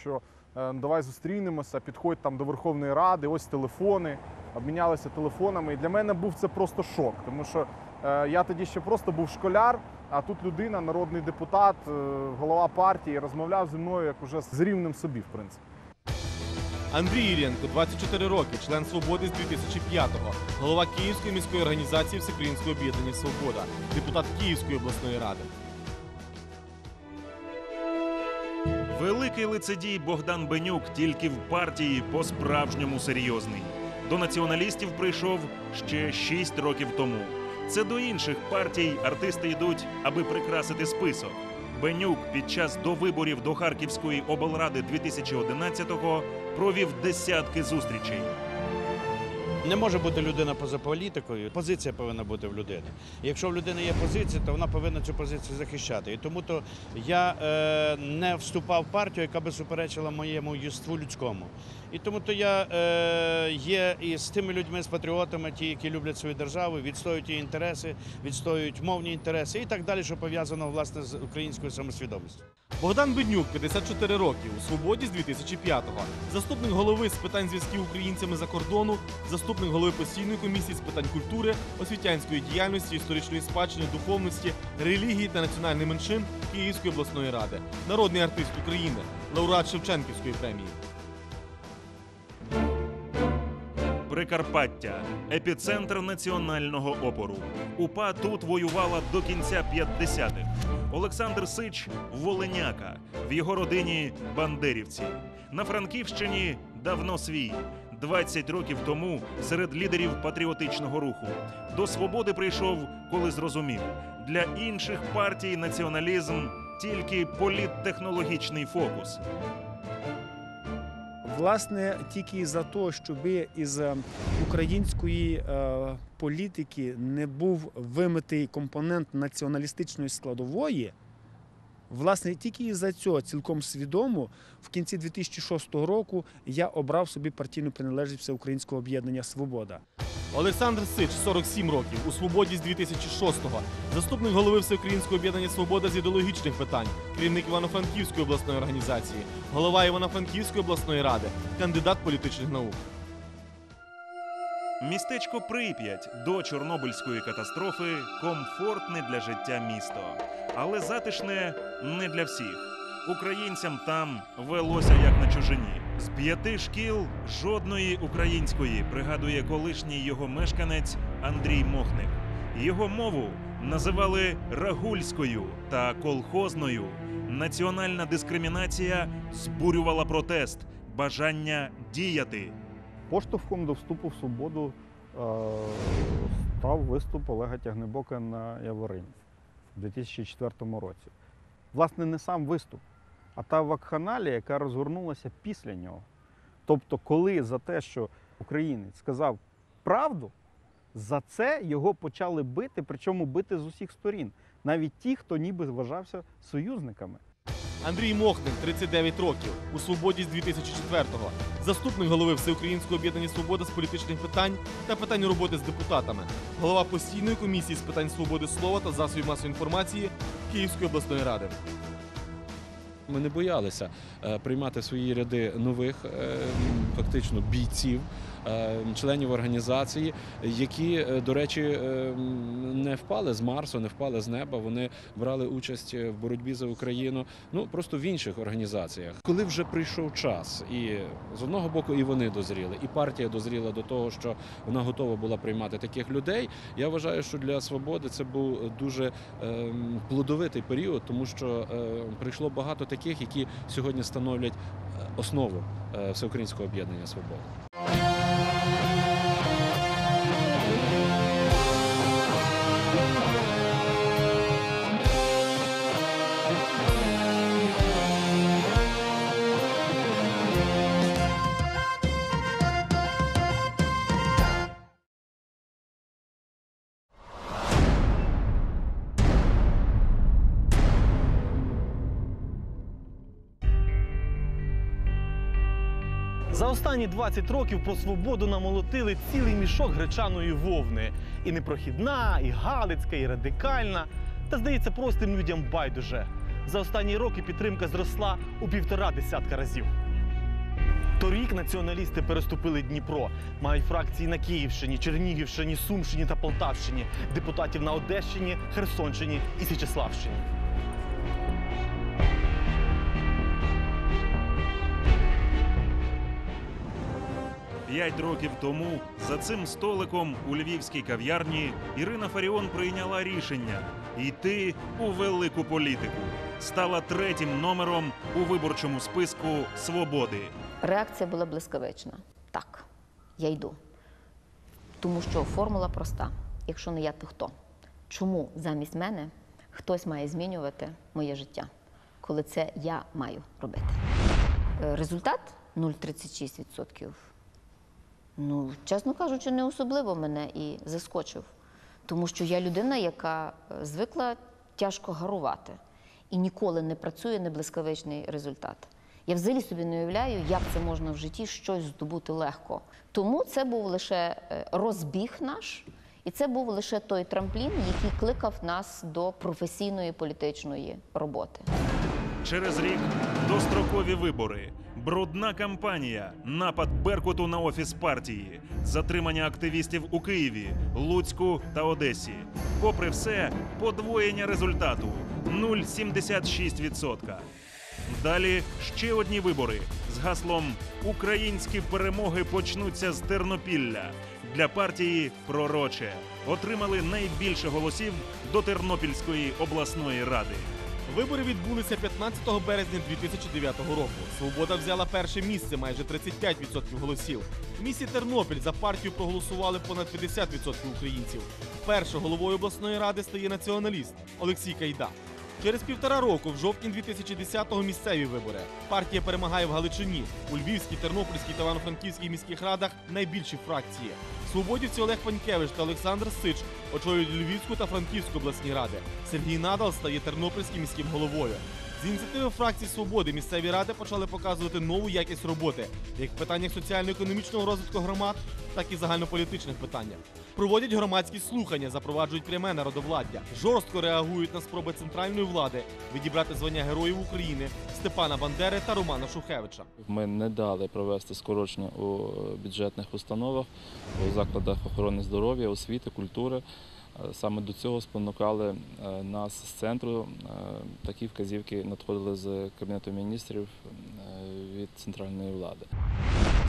що е, давай зустрінемося, підходь там до Верховної Ради, ось телефони, обмінялися телефонами. І для мене був це просто шок, тому що е, я тоді ще просто був школяр, а тут людина, народний депутат, е, голова партії, розмовляв зі мною як уже з рівнем собі, в принципі. Андрій Ірєнко, 24 роки, член свободи з 2005-го, голова Київської міської організації Всеукраїнського об'єднання Свобода, депутат Київської обласної ради. Великий лицедій Богдан Бенюк тільки в партії по-справжньому серйозний. До націоналістів прийшов ще шість років тому. Це до інших партій артисти йдуть, аби прикрасити список. Бенюк під час довиборів до Харківської облради 2011-го провів десятки зустрічей. Не може бути людина поза політикою. Позиція повинна бути в людини. Якщо в людини є позиція, то вона повинна цю позицію захищати. І тому то я е, не вступав в партію, яка би суперечила моєму єству людському. І тому то я е, є і з тими людьми, з патріотами, ті, які люблять свою державу, відстоюють її інтереси, відстоюють мовні інтереси і так далі, що пов'язано власне з українською самосвідомістю. Богдан Беднюк, 54 роки, у свободі з 2005-го. Заступник голови з питань зв'язків українцями за кордону, заступник голови постійної комісії з питань культури, освітянської діяльності, історичної спадщини, духовності, релігії та національних меншин Київської обласної ради, народний артист України, лауреат Шевченківської премії. Прикарпаття епіцентр національного опору. УПА тут воювала до кінця 50-х. Олександр Сич Волиняка. В його родині бандерівці. На Франківщині давно свій. 20 років тому серед лідерів патріотичного руху. До свободи прийшов, коли зрозумів. Для інших партій націоналізм тільки політтехнологічний фокус. Власне, тільки за те, щоб із е, української е, політики не був вимитий компонент націоналістичної складової. Власне, тільки із-за цього цілком свідомо в кінці 2006 року я обрав собі партійну приналежність Всеукраїнського об'єднання Свобода. Олександр Сич, 47 років, у свободі з 2006-го. Заступник голови Всеукраїнського об'єднання Свобода з ідеологічних питань, керівник Івано-Франківської обласної організації, голова Івано-Франківської обласної ради, кандидат політичних наук. Містечко Прип'ять до Чорнобильської катастрофи комфортне для життя місто, але затишне не для всіх. Українцям там велося як на чужині. З п'яти шкіл жодної української, пригадує колишній його мешканець Андрій Мохник. Його мову називали рагульською та колхозною. Національна дискримінація збурювала протест, бажання діяти. Поштовхом до вступу в свободу е, став виступ Олега Тягнебока на Яворині у 2004 році. Власне, не сам виступ, а та вакханалія, яка розгорнулася після нього. Тобто, коли за те, що українець сказав правду, за це його почали бити, причому бити з усіх сторін, навіть ті, хто ніби вважався союзниками. Андрій Мохник, 39 років, у свободі з 2004-го. Заступник голови Всеукраїнського об'єднання Свобода з політичних питань та питань роботи з депутатами, голова постійної комісії з питань свободи слова та засобів масової інформації Київської обласної ради. Ми не боялися е, приймати свої ряди нових е, фактично бійців, членів організації, які, е, до речі, е, не впали з Марсу, не впали з неба. Вони брали участь в боротьбі за Україну, ну просто в інших організаціях. Коли вже прийшов час, і з одного боку і вони дозріли, і партія дозріла до того, що вона готова була приймати таких людей. Я вважаю, що для свободи це був дуже плодовитий період, тому що е, прийшло багато таких, які сьогодні становлять е, основу е, всеукраїнського об'єднання свободи. За останні 20 років про свободу намолотили цілий мішок гречаної вовни. І непрохідна, і галицька, і радикальна. Та здається, простим людям байдуже. За останні роки підтримка зросла у півтора десятка разів. Торік націоналісти переступили Дніпро. Мають фракції на Київщині, Чернігівщині, Сумщині та Полтавщині, депутатів на Одещині, Херсонщині і Січеславщині. П'ять років тому за цим столиком у львівській кав'ярні Ірина Фаріон прийняла рішення йти у велику політику. Стала третім номером у виборчому списку Свободи. Реакція була блискавична. Так, я йду. Тому що формула проста: якщо не я, то хто? Чому замість мене хтось має змінювати моє життя, коли це я маю робити? Е, Результат 0,36%. Ну, чесно кажучи, не особливо мене і заскочив. Тому що я людина, яка е, звикла тяжко гарувати і ніколи не працює на блискавичний результат. Я взагалі собі не уявляю, як це можна в житті щось здобути легко. Тому це був лише е, розбіг наш, і це був лише той трамплін, який кликав нас до професійної політичної роботи. Через рік дострокові вибори, брудна кампанія, напад Беркуту на офіс партії, затримання активістів у Києві, Луцьку та Одесі. Попри все, подвоєння результату 0,76%. Далі ще одні вибори з гаслом Українські перемоги почнуться з Тернопілля. Для партії пророче отримали найбільше голосів до Тернопільської обласної ради. Вибори відбулися 15 березня 2009 року. Свобода взяла перше місце, майже 35% голосів. В місті Тернопіль за партію проголосували понад 50% українців. Першою головою обласної ради стає націоналіст Олексій Кайда. Через півтора року, в жовтні 2010-го, місцеві вибори. Партія перемагає в Галичині. У Львівській, Тернопільській та Івано-Франківській міських радах найбільші фракції. Свободівці Олег Панькевич та Олександр Сич очолюють Львівську та Франківську обласні ради. Сергій Надал стає тернопільським міським головою. З ініціативи фракції свободи місцеві ради почали показувати нову якість роботи, як в питаннях соціально-економічного розвитку громад, так і загальнополітичних питаннях. Проводять громадські слухання, запроваджують пряме народовладдя, жорстко реагують на спроби центральної влади відібрати звання Героїв України Степана Бандери та Романа Шухевича. Ми не дали провести скорочення у бюджетних установах, у закладах охорони здоров'я, освіти, культури. Саме до цього спонукали е, нас з центру. Е, Такі вказівки надходили з Кабінету міністрів е, від центральної влади.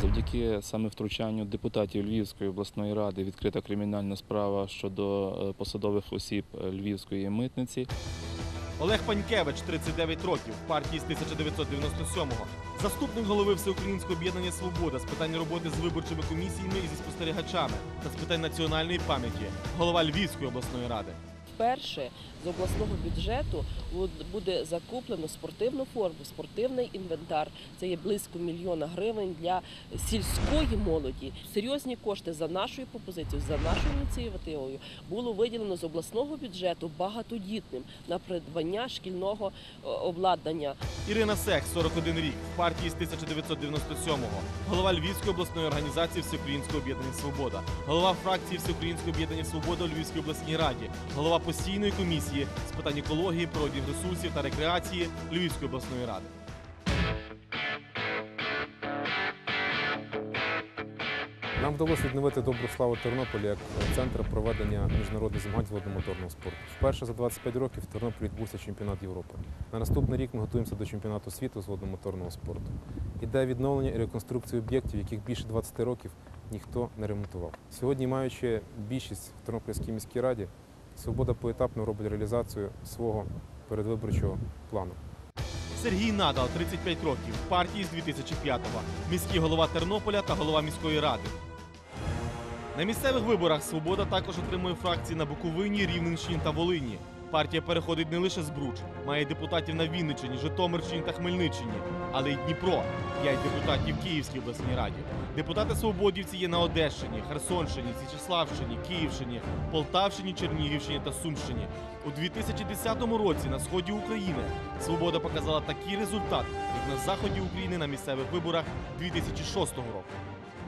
Завдяки саме втручанню депутатів Львівської обласної ради відкрита кримінальна справа щодо посадових осіб Львівської митниці. Олег Панькевич, 39 років, партії з 1997-го. Заступник голови Всеукраїнського об'єднання Свобода з питань роботи з виборчими комісіями і зі спостерігачами та з питань національної пам'яті, голова Львівської обласної ради. Вперше з обласного бюджету буде закуплено спортивну форму, спортивний інвентар. Це є близько мільйона гривень для сільської молоді. Серйозні кошти за нашою пропозицією, за нашою ініціативою було виділено з обласного бюджету багатодітним на придбання шкільного е, обладнання. Ірина Сех, 41 рік, партії з 1997-го, голова Львівської обласної організації Всеукраїнського об'єднання Свобода, голова фракції Всеукраїнського об'єднання Свобода у Львівській обласній раді, голова постійної комісії з питань екології, природних ресурсів та рекреації Львівської обласної ради. Нам вдалося відновити добру славу Тернополя як центр проведення міжнародних змагань з водомоторного спорту. Вперше за 25 років в Тернополі відбувся чемпіонат Європи. На наступний рік ми готуємося до чемпіонату світу з водомоторного спорту. Іде відновлення і реконструкція об'єктів, яких більше 20 років ніхто не ремонтував. Сьогодні, маючи більшість в Тернопільській міській раді, свобода поетапно робить реалізацію свого передвиборчого плану. Сергій Надал, 35 років, партії з 2005-го, міський голова Тернополя та голова міської ради. На місцевих виборах Свобода також отримує фракції на Буковині, Рівненщині та Волині. Партія переходить не лише з Бруч, має депутатів на Вінниччині, Житомирщині та Хмельниччині, але й Дніпро, п'ять депутатів в Київській обласній раді. Депутати свободівці є на Одещині, Херсонщині, Січеславщині, Київщині, Полтавщині, Чернігівщині та Сумщині. У 2010 році на сході України Свобода показала такий результат, як на заході України на місцевих виборах 2006 року.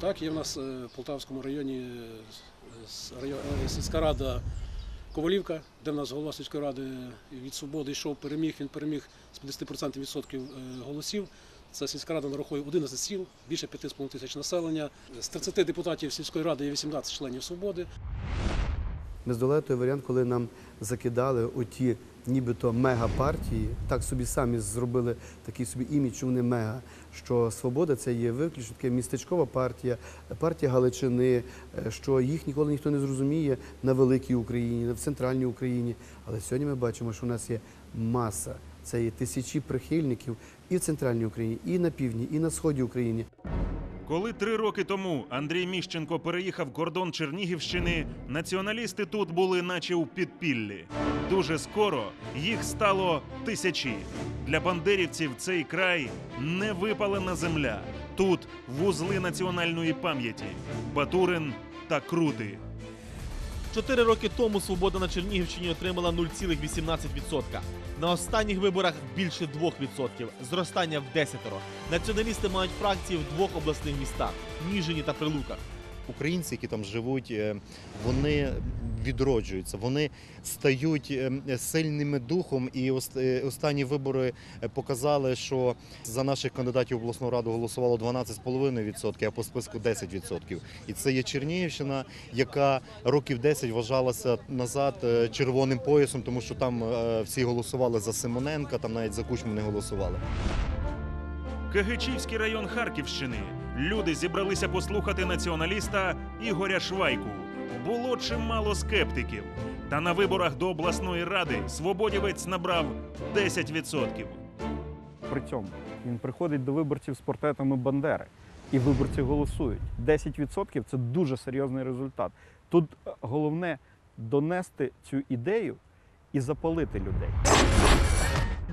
Так, є в нас е, в Полтавському районі е, е, сільська рада Ковалівка, де в нас голова сільської ради від свободи йшов, переміг. Він переміг з 50% відсотків е, голосів. Це сільська рада нарахує 11 сіл, більше 5,5 тисяч населення. З 30 депутатів сільської ради є 18 членів свободи. Ми здолали той варіант, коли нам закидали оті нібито мега-партії, так собі самі зробили такий собі імідж, вони мега. Що свобода це є виключно таке містечкова партія, партія Галичини, е, що їх ніколи ніхто не зрозуміє на великій Україні, в центральній Україні. Але сьогодні ми бачимо, що у нас є маса. Це є тисячі прихильників і в центральній Україні, і на півдні, і на сході України. Коли три роки тому Андрій Міщенко переїхав кордон Чернігівщини, націоналісти тут були наче у підпіллі. Дуже скоро їх стало тисячі. Для бандерівців цей край не випалена земля. Тут вузли національної пам'яті Батурин та Крути. Чотири роки тому свобода на Чернігівщині отримала 0,18%. На останніх виборах більше 2%. Зростання в десятеро. Націоналісти мають фракції в двох обласних містах Ніжині та Прилуках. Українці, які там живуть, е, вони відроджуються, вони стають е, сильними духом. І е, останні вибори показали, що за наших кандидатів в обласну раду голосувало 12,5%, а по списку 10%. І це є Чернігівщина, яка років 10 вважалася назад червоним поясом, тому що там всі голосували за Симоненка, там навіть за Кучму не голосували. Кагичівський район Харківщини. Люди зібралися послухати націоналіста Ігоря Швайку. Було чимало скептиків. Та на виборах до обласної ради свободівець набрав 10%. При цьому він приходить до виборців з портретами Бандери, і виборці голосують. 10% це дуже серйозний результат. Тут е, головне донести цю ідею і запалити людей.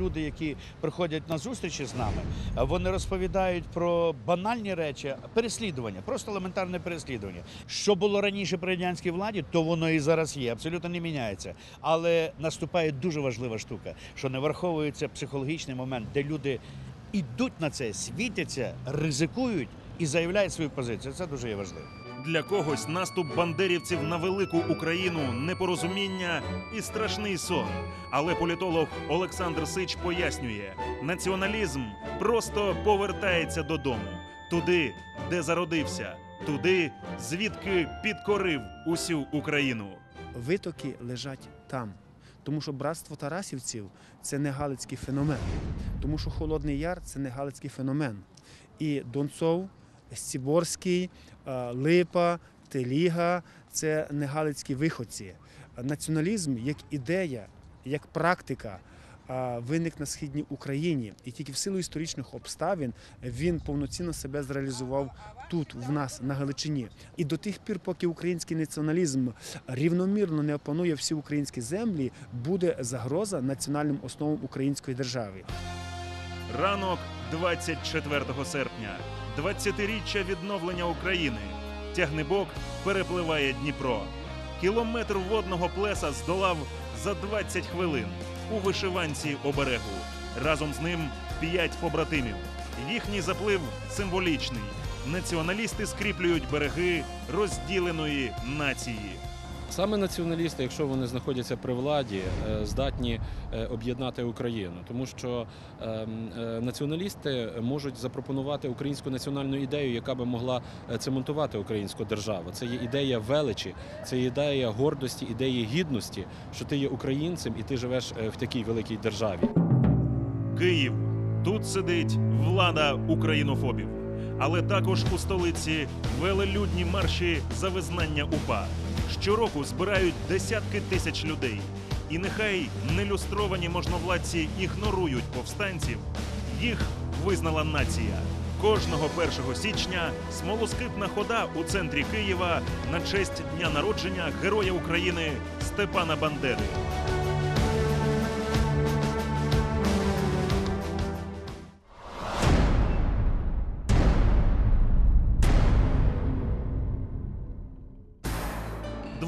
Люди, які приходять на зустрічі з нами, вони розповідають про банальні речі, переслідування, просто елементарне переслідування. Що було раніше при радянській владі, то воно і зараз є, абсолютно не міняється. Але наступає дуже важлива штука, що не враховується психологічний момент, де люди йдуть на це, світяться, ризикують і заявляють свою позицію. Це дуже є важливо. Для когось наступ бандерівців на велику Україну непорозуміння і страшний сон. Але політолог Олександр Сич пояснює: націоналізм просто повертається додому, туди, де зародився, туди, звідки підкорив усю Україну. Витоки лежать там. Тому що братство Тарасівців це не галицький феномен. Тому що Холодний Яр це не галицький феномен. І Донцов, Стіборський, е, Липа, Теліга це не галицькі виходці. Націоналізм як ідея, як практика виник на східній Україні, і тільки в силу історичних обставин він повноцінно себе зреалізував тут, в нас на Галичині. І до тих пір, поки український націоналізм рівномірно не опанує всі українські землі, буде загроза національним основам української держави. Ранок 24 серпня, 20-річчя відновлення України. Тягнебок перепливає Дніпро. Кілометр водного плеса здолав за 20 хвилин у вишиванці оберегу. Разом з ним п'ять побратимів. Їхній заплив символічний. Націоналісти скріплюють береги розділеної нації. Саме націоналісти, якщо вони знаходяться при владі, е, здатні е, об'єднати Україну, тому що ем, е, націоналісти можуть запропонувати українську національну ідею, яка би могла цементувати українську державу. Це є ідея величі, це є ідея гордості, ідеї гідності, що ти є українцем і ти живеш в такій великій державі. Київ. Тут сидить влада українофобів. Але також у столиці велелюдні марші за визнання УПА. Щороку збирають десятки тисяч людей. І нехай нелюстровані можновладці ігнорують повстанців, їх визнала нація. Кожного 1 січня смолоскипна хода у центрі Києва на честь дня народження Героя України Степана Бандери.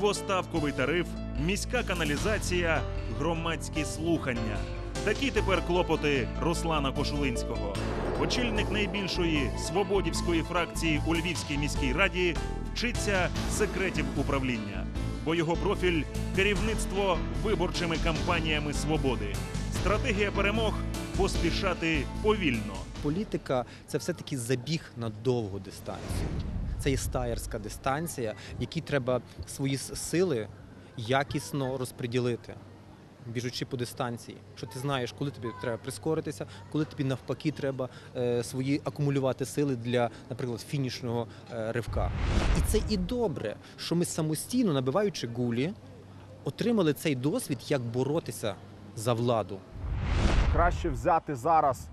Двоставковий тариф, міська каналізація, громадські слухання. Такі тепер клопоти Руслана Кошулинського. Очільник найбільшої свободівської фракції у Львівській міській раді вчиться секретів управління. бо його профіль керівництво виборчими кампаніями свободи. Стратегія перемог поспішати повільно. Політика це все-таки забіг на довгу дистанцію. Це є стаєрська дистанція, в якій треба свої сили якісно розподілити, біжучи по дистанції. Що ти знаєш, коли тобі треба прискоритися, коли тобі навпаки треба е, свої акумулювати сили для, наприклад, фінішного е, ривка. І це і добре, що ми самостійно, набиваючи гулі, отримали цей досвід, як боротися за владу. краще взяти зараз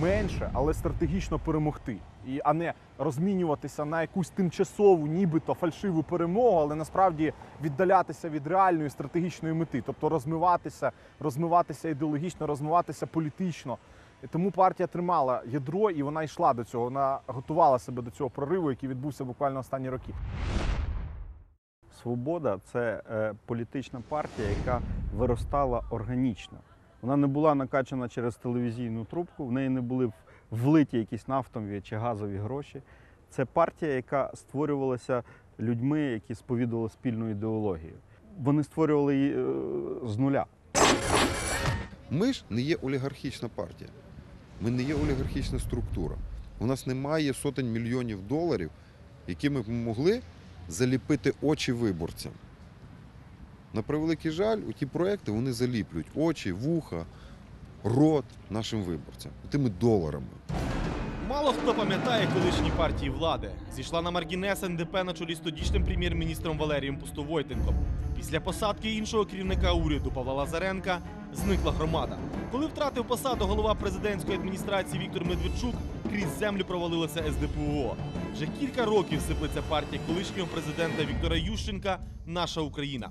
менше, але стратегічно перемогти. І, а не розмінюватися на якусь тимчасову, нібито фальшиву перемогу, але насправді віддалятися від реальної стратегічної мети, тобто розмиватися, розмиватися ідеологічно, розмиватися політично. Тому партія тримала ядро і вона йшла до цього. Вона готувала себе до цього прориву, який відбувся буквально останні роки. Свобода це е, політична партія, яка виростала органічно. Вона не була накачана через телевізійну трубку, в неї не були влиті якісь нафтові чи газові гроші. Це партія, яка створювалася людьми, які сповідували спільну ідеологію. Вони створювали її е, з нуля. Ми ж не є олігархічна партія. Ми не є олігархічна структура. У нас немає сотень мільйонів доларів, якими б могли заліпити очі виборцям. На превеликий жаль, у ті проекти вони заліплюють очі, вуха, рот нашим виборцям тими доларами. Мало хто пам'ятає колишні партії влади. Зійшла на маргінес НДП на чолі з тодішнім прем'єр-міністром Валерієм Пустовойтенком. Після посадки іншого керівника уряду Павла Лазаренка зникла громада. Коли втратив посаду голова президентської адміністрації Віктор Медведчук, крізь землю провалилося СДПУО. Вже кілька років сиплеться партія колишнього президента Віктора Ющенка Наша Україна.